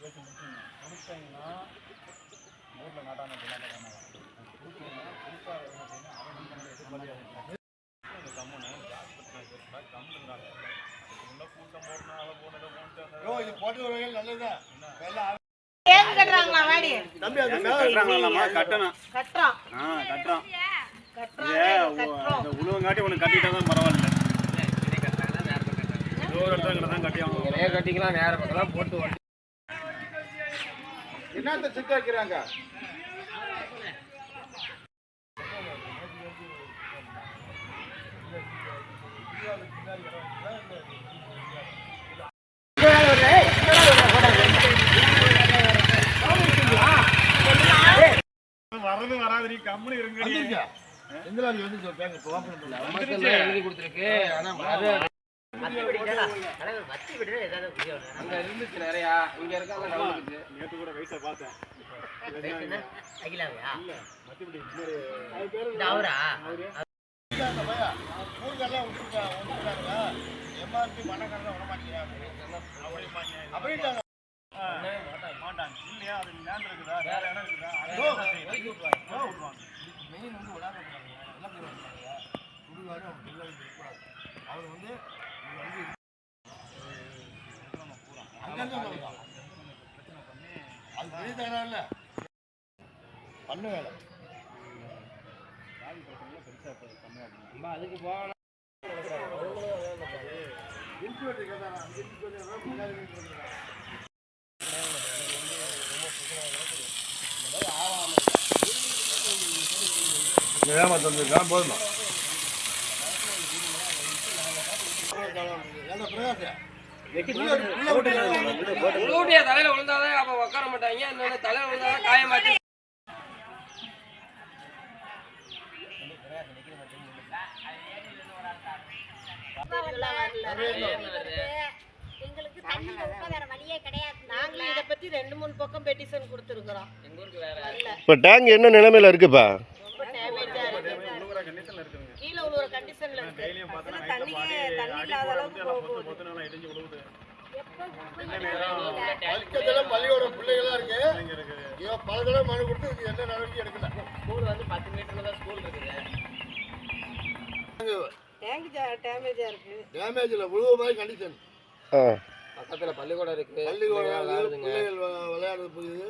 பேசி முடிச்சுங்க கொடுத்தீங்கன்னா ஊரில் நாட்டான பிள்ளைங்க கொடுத்தீங்கன்னா கொடுத்தா என்ன செய்யணும் அவன் வந்து நம்ம எதிர்பார்த்து இந்த கம்முன்னு ஹாஸ்பிட்டல் கம்முன்றாங்க உள்ள கூட்டம் போடணும் அதை போனதை போட்டு ஓ இது போட்டு வரவங்க நல்லதுதான் எல்லாம் கேக்கு கட்டுறாங்களா வாடி? தம்பி அது மேல கட்டுறாங்களாம்மா? கட்டணும். கட்டுறோம். ஆ கட்டுறோம். கட்டுறோம் ஏ கட்டுறோம். இந்த உழுவங்காட்டி உனக்கு கட்டிட்டா தான் பரவாயில்ல. ஒரு இடத்துல தான் கட்டி ஆகணும் கட்டிக்கலாம் நேரம் போட்டு என்னத்த சிக்க வைக்கிறாங்க? வரது வராது நீ கம்முனு வந்துருச்சா? எந்த வந்து பேங்க எழுதி கொடுத்துருக்கு. ஆனா அங்க இருந்துச்சு நிறையா. இங்க இருக்காங்க நேத்து கூட வயசை பார்த்தேன். விட்டுருக்கா விட்டுருக்காங்க எம்ஆர்பி மண்ணக்காரங்க விட மாட்டேங்கிறாங்க. அப்படின்ட்டாங்க மாட்டாங்க. இல்லையா? அது லேண்ட் இருக்குதா? வேற இடம் மெயின் வந்து எல்லாம் சுடுகாடு இருக்கக்கூடாது. அவர் வந்து அது பெரிய தகராறு பண்ண வேலை அதுக்கு போகணும் இன்சுரன்ஸ் போதுமா? உங்களுடைய தலையில விழுந்தாதான் அப்ப உட்கார மாட்டாங்க. இன்னொன்னு தலையில விழுந்தாதான் காயமாட்டி எங்களுக்கு தண்ணி வேற வழியே கிடையாது. நாங்களும் இதை பத்தி ரெண்டு மூணு பக்கம் பெட்டிஷன் கொடுத்துருக்குறோம். இப்போ டேங்க் என்ன நிலைமையில இருக்குப்பா? உழுவுற கண்டிஷன்ல இருக்குதுங்க கீழே உழுவுற கண்டிஷன்ல இருக்கு. டெய்லியும் பார்த்தா தண்ணி தண்ணி இல்லாத அளவுக்கு இடிஞ்சு பள்ளியோட பிள்ளைகளா இருக்கு. இவன் பல தடவை மனு கொடுத்து இது என்ன நடவடிக்கை எடுக்கல ஸ்கூல் வந்து பத்து மீட்டர்ல தான் ஸ்கூல் இருக்குது டேங்க் டேமேஜா இருக்கு டேமேஜ்ல விழுவ மாதிரி கண்டிஷன் பக்கத்துல பள்ளிக்கூடம் இருக்கு. பள்ளிக்கூடம் விளையாடுறது புரியுது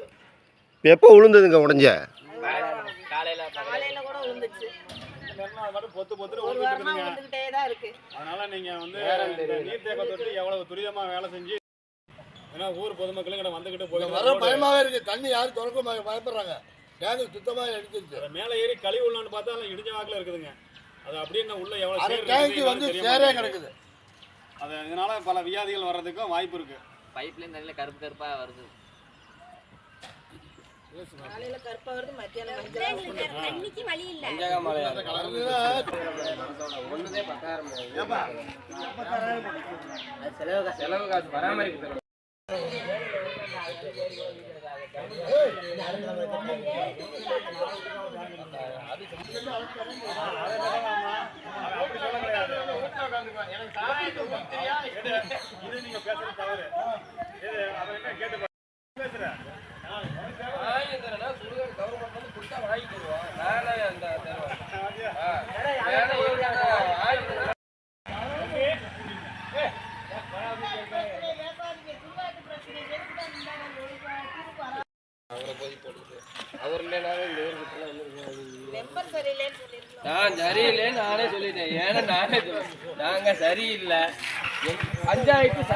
எப்போ விழுந்ததுங்க உடஞ்ச காலையில காலையில கூட விழுந்துச்சு மறுநாள் மட்டும் பொத்து பொத்துன்னு ஒரு வாரமா தான் இருக்கு. அதனால நீங்க வந்து. நீர்த்தேக்க தொட்டி எவ்வளவு துரிதமா வேலை செஞ்சு ஏன்னா ஊர் பொதுமக்களும் இங்க வந்துகிட்டு இங்க போய் வர பயமாவே இருக்கு. தண்ணி யாரும் திறக்க பயப்படுறாங்க. டேங்க் சுத்தமா எடுத்துருச்சு. மேல ஏறி கழிவு உள்ளான்னு பார்த்தா இடிஞ்ச வாக்குல இருக்குதுங்க. அது அப்படியே உள்ள டேங்க் இருக்குது வந்து சேரே. கிடக்குது. அது இதனால பல வியாதிகள் வர்றதுக்கும் வாய்ப்பு இருக்கு. பைப்லையும் தண்ணியில கருப்பு கருப்பா வருது. காலையில கருப்பா வருது மத்தியானம் மஞ்சள் தண்ணிக்கு வழி இல்ல ஒண்ணுதே பத்தாயிரம் செலவு காசு செலவு காசு பராமரிப்பு இது நீங்க பேசுறது தவறு கேட்டு அவரை இல்லைனாலும் இந்த ஊருக்கு நான் சரியில்லைன்னு நானே சொல்லிட்டேன். ஏன்னா நானே நாங்க சரியில்லை. பஞ்சாயத்து